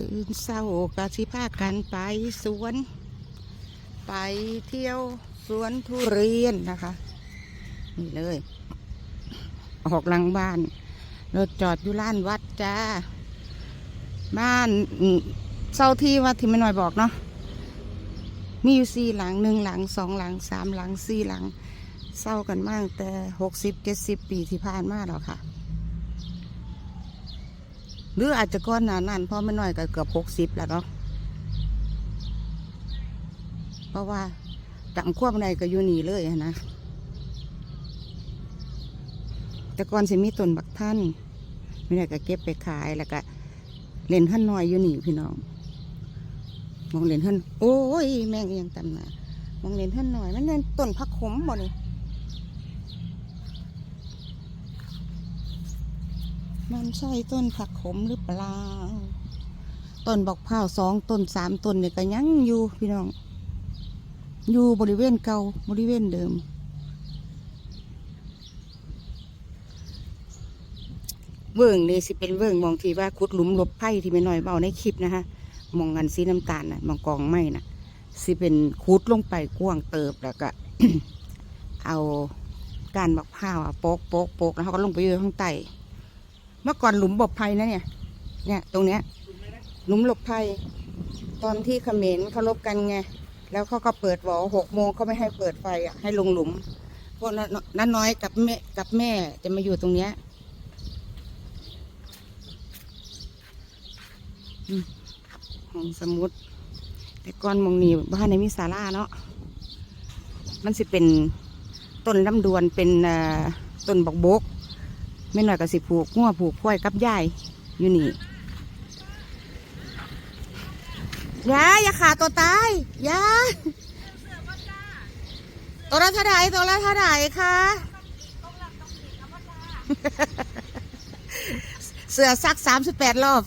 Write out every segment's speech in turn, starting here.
ตื่นเศร้ากะสิพากันไปสวน ไปเที่ยวสวนทุเรียนนะคะ นี่เลย ออกหลังบ้านรถจอดอยู่ล้านวัดจ้า บ้านเศร้าที่วัดที่ไม่น้อยบอกเนาะมีอยู่สี่หลังหนึ่งหลังสองหลังสามหลังสี่หลังเศร้ากันมากแต่หกสิบเจ็ดสิบปีที่ผ่านมาแล้วค่ะ รืออาจจะก้อนหนานั้นเพราะไม่น้อยก็เกือบหกสิบแล้วเนาะเพราะว่าจังควบในก็อยู่นี่เลยนะแต่ก่อนสิมีต้นบักท่านไม่ได้ก็เก็บไปขายแล้วก็เล่นท่านน้อยอยู่นี่พี่น้องมองเล่นท่านโอ้ยแม่งเอียงตำหนามองเล่นท่านหน่อยมันเป็นต้นพักขมบ่นี่ มันใช่ต้นผักขมหรือเปล่า ต้นบอกพร้าวสองต้นสามต้นเนี่ยก็ยังอยู่พี่น้อง อยู่บริเวณเก่าบริเวณเดิม เวิงนี่สิเป็นเวิงมองทีว่าขุดหลุมลบไผ่ที่ไม่น้อยเบาในคลิปนะคะมองกันสีน้ำตาลน่ะมองกองไม้น่ะสิเป็นขุดลงไปกว้างเติบแล้วก็เอาการบักผ้าวอะโปกโปกโปกแล้วเขาก็ลงไปอยู่ข้างใต้ เมื่อก่อนหลุมหลบภัยนะเนี่ย เนี่ยตรงเนี้ย หลุมหลบภัย ตอนที่เขมรเขาลบกันไง แล้วเขาก็เปิดหวอหกโมงเขาไม่ให้เปิดไฟอะให้ลงหลุม พวกนั้นน้อยกับแม่กับแม่จะมาอยู่ตรงเนี้ยห้องสมุด แต่ก่อนมองนีบ้านในมีศาลาเนาะ มันสิเป็นต้นลำดวนเป็นต้นบกบก ไม่หน่อยก็สิผูกงัวผูกควายกับยายอยู่นี่ยายอย่าขาตัวตายยายตัวละเท่าไหร่ตัวละเท่าไหร่คะเสือซักสามสิบแปดรอบ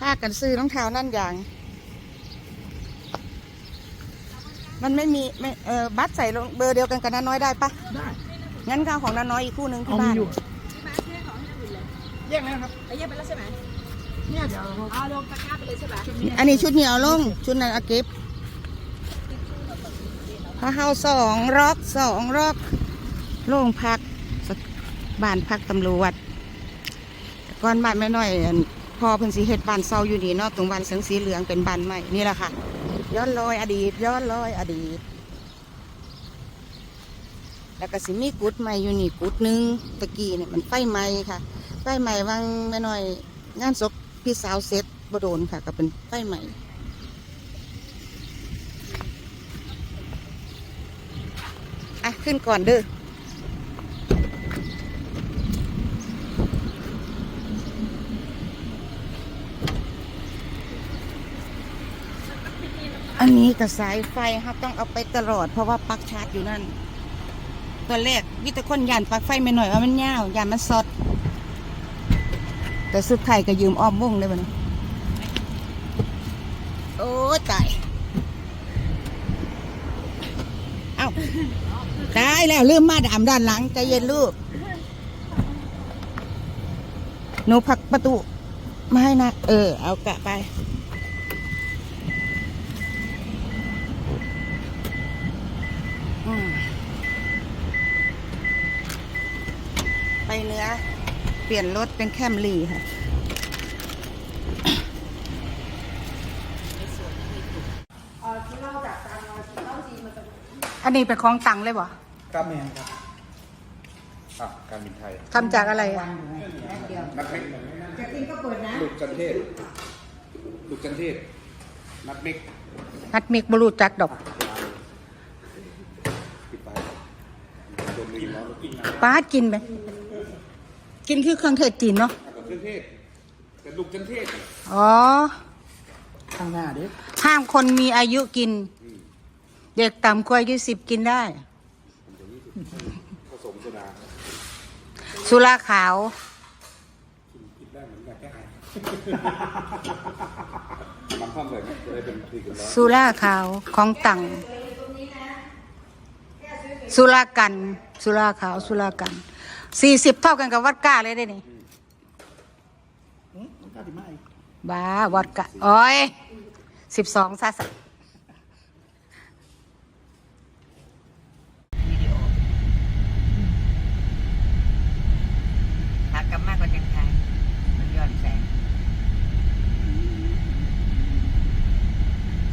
พากันซื้อรองเท้านั่นอย่าง มันไม่มีไม่เออบัตรใส่ลงเบอร์เดียวกันกับน้าน้อยได้ปะได้งั้นก็เอาของน้าน้อยอีกคู่หนึ่งที่เอามีบ้าน อยู่พี่มาร์คเรื่องของที่อื่นเลยแยกแล้วครับไปเยี่ยมไปแล้วใช่ไหมเนี่ยเดี๋ยวเราเอาลงตะกร้าไปเลยใช่ไหมอันนี้ชุดเหนียวลง ชุดนั้นเอาเก็บพระเฮาสองรอกสองรอกโรงพักสบ้านพักตำรวจแต่ก่อนบ้านไม่น้อยอันพอเพิ่นสีเฮ็ดบ้านเซาอยู่นี่เนาะตรงบ้านเสียงสีเหลืองเป็นบ้านใหม่นี่แหละค่ะ ย้อนลอยอดีตย้อนลอยอดีต แล้วก็สิมีกุดใหม่อยู่นี่กุดหนึงตะกี้เนี่ยมันไฟใหม่ค่ะไฟใหม่วางไม่น้อยงานศพพี่สาวเซ็ตบโดนค่ะ ก็เป็นไฟใหม่อะขึ้นก่อนเด้อ อันนี้กับสายไฟครับต้องเอาไปตลอด เพราะว่าปลั๊กชาร์จอยู่นั่น ตัวแรกวิตาคนยานปลั๊กไฟไม่หน่อยว่ามันยาวยานมันสด แต่สุดท้ายก็ยืมอ้อมวงเลยวันนี้โอ้ตายเอ้าตายแล้วลืมมาดามด้านหลังใจเย็นลูกหนูผักประตู ไมาให้นะ เออ เอากะไป อืมไป เหนื้อ เปลี่ยนรถเป็นแคมรี่ค่ะอันนี้เป็นของตังเลยบ่กาแมนครับอะการบินไทยทำจากอะไรอะนักเล็กจะกินก็เปิดนะลูกจันเทศลูกจันเทศนักเล็กฮัดมิกบรูจักดอกปิดไปโดนมีแล้วกินนะป้ากินไหม กินคือเครื่องเทศจีนเนาะกับเครื่องเทศแต่ลูกจันเทศอ๋อ ข้างหน้าเด็กห้ามคนมีอายุกิน เด็กต่ำกว่าอายุสิบกินได้ ผสมโซดาสุราขาว กินได้เหมือนกันแค่ไหนมันพร้อมเลยนะจะได้เป็นทีกันแล้วสุราขาวของตังสุรากัน สุราขาว สุรากัน สี่สิบเท่ากันกับวัดก้าเลยได้นี่หืมมันกล้าติดมาอีกบ้าวอดกะโอ้ยสิบสองซะสะวิดีโอขากลับมากกว่าจังไทยมันย้อนแสง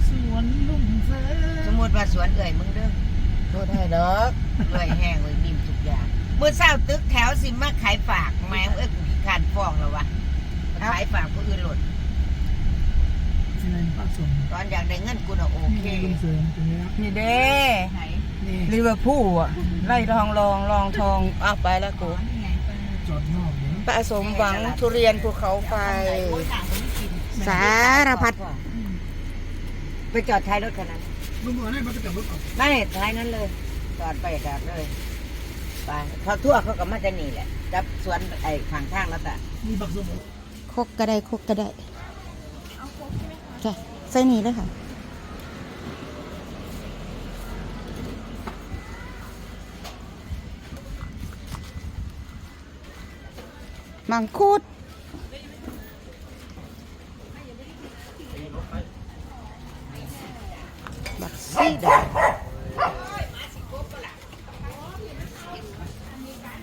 สวนลุ่มเฟ้สมมติว่าสวนเอื่อยมึงเด้อโทษให้ดอกเอื่อยแห้งเลยนิ่มทุกอย่าง เมื่อเช้าตึกแถวสิมาขายฝากแม่งเอ้ยกูขี้คร้านฟ้องแล้ววะขายฝากผู้อื่นหลดที่ไหนปากสมตอนอยากได้เงินกูน่ะโอเคลุงเสริมเป็นไงครับนี่เด้นี่ลิเวอร์พูลอะไล่ทองรองรองทองอ้าวไปแล้วกูจอดนอกเนี่ยปะสมหวังทุเรียนภูเขาไฟ สารพัดไปจอดท้ายรถคันนั้นลุงบอกให้มาไปจับรถก่อนไม่ท้ายนั้นเลย จอดไปจอดเลย ไปเขาทั่วเขาก็มาจะนี่แหละจับสวนไอ้ข้างทางแล้วแต่มีบักสมคกก็ได้คกก็ได้จ้ะใส่นี่เลยค่ะมังคุดบักซีดา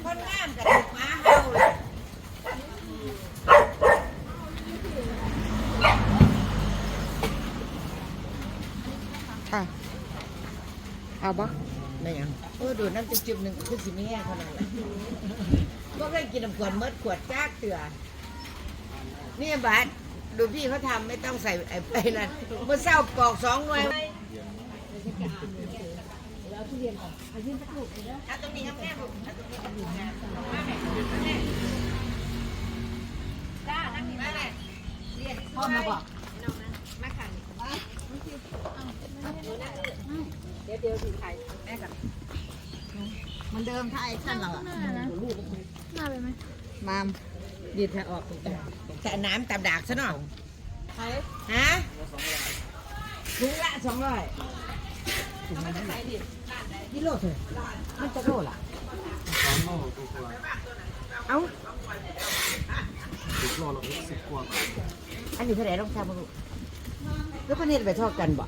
คนงามกับถูกม้าเฮาเลย ค่ะ เอาบ่ได้ยังเออดูดน้ำจุ๊บๆหนึ่งคือสิมีแห้งเท่านั้นแหละก็เคยกินน้ำขวดเมดขวดจ้ากเตือนี่บาทดูพี่เขาทำไม่ต้องใส่ไอ้ไปนั่นเมื่อเช้าปอกสองหน่วยเอาตรงนี้ครับแม่ลูกเอาตรงนี้ครับลูกนะมาแม่มาแม่จ้านั่งนี่มาแม่เรียนพ่อมาบอกมาขัน เดี๋ยวเดี๋ยวถึงไทยแม่กับมันเดิมถ้าไอ้ท่านเราอะมาไปไหมมามยืดแทออกแต่น้ำตามดากซะหน่อยใครฮะถุงละสองร้อยมันจะใส่ดิกิโลเถอะมันจะโลละเอ้าสิบโลละสิบกว่าอันนี้เท่าไหร่ต้องทำมาลูกแล้วพันธุ์ไปทอดกันบ่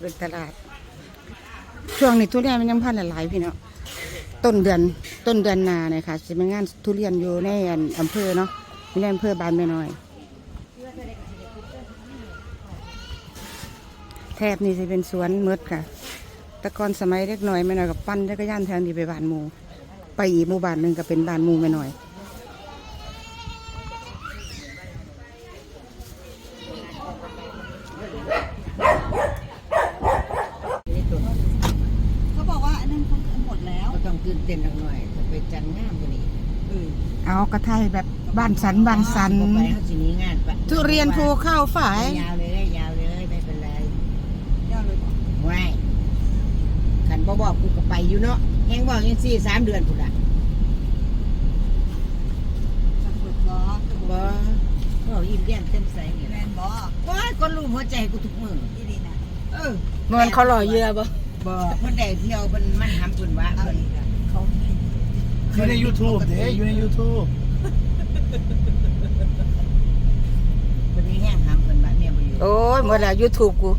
เป็นตลาด ช่วงนี้ทุเรียนมันยังพันหลายๆพี่เนาะต้นเดือนต้นเดือนนาเนี่ยค่ะจะเป็นงานทุเรียนอยู่ในอำเภอเนาะในอำเภอบานแม่น้อยแถบนี้จะเป็นสวนมืดค่ะแต่ก่อนสมัยเล็กน้อยแม่น้อยกับปั้นจักรยานแทนที่ไปบ้านหมูไปอีกหมู่บ้านหนึ่งก็เป็นบ้านหมูแม่น้อย เขาบอกว่าอันนั้นเขาหมดแล้ว ก็ต้องตื่นเต้นหน่อยจะไปจันงามกว่านี้ เออเอากระไทยแบบบ้านสันบ้านสันบ่ไปเขาสิหนี้งานปะทุเรียนภูเข้าวฝาย ยาวเลยยาวเลยไม่เป็นไรยอดเลยบอกไม่ขันบ่บอกกูก็ไปอยู่เนาะแฮงบอกยังสี่สามเดือนพุ่นละสักฝึกบอบ่บอกยิ้มแย้มเต็มใสนี่แมแหละนบอว้ายคนรู้หัวใจกูทุกมื้อที่ดีนะเออ มันเขาหล่อเยื่อบ่บ่เพิ่นได้เที่ยวเพิ่นมันทำเพิ่นว่าเอาเพิ่นอีกอะเขา อยู่ใน YouTube เด้อยู่ใน YouTube เพิ่นมีแห้งทำเพิ่นว่าเนี่ยบ่อยู่โอ้ยหมดแล้วยูทูบกู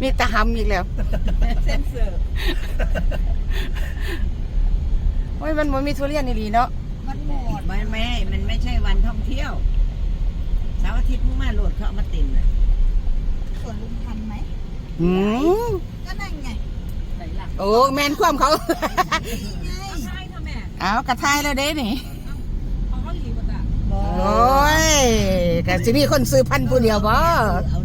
มีแตะหำอีกแล้ว เส้นเสือร์โอ้ยมันบ่มีทุเรียนนี่ลีเนาะ มันหมดไม่ไม่ มันไม่ใช่วันท่องเที่ยวเสาร์อาทิตย์มึงมาโหลดเขาเอามาเต็มเลยส่วนลุงทันไหม อืมก็นั่นไงไหนล่ะ โอ้แมนความเขานี่ไงใช่ค่ะแม่เอากระทายแล้วเด้นี่ของเขาหลีหมดอะบอโอ้ยแต่สิมีคนซื้อพันธุ์ผู้เดียวบ่เอา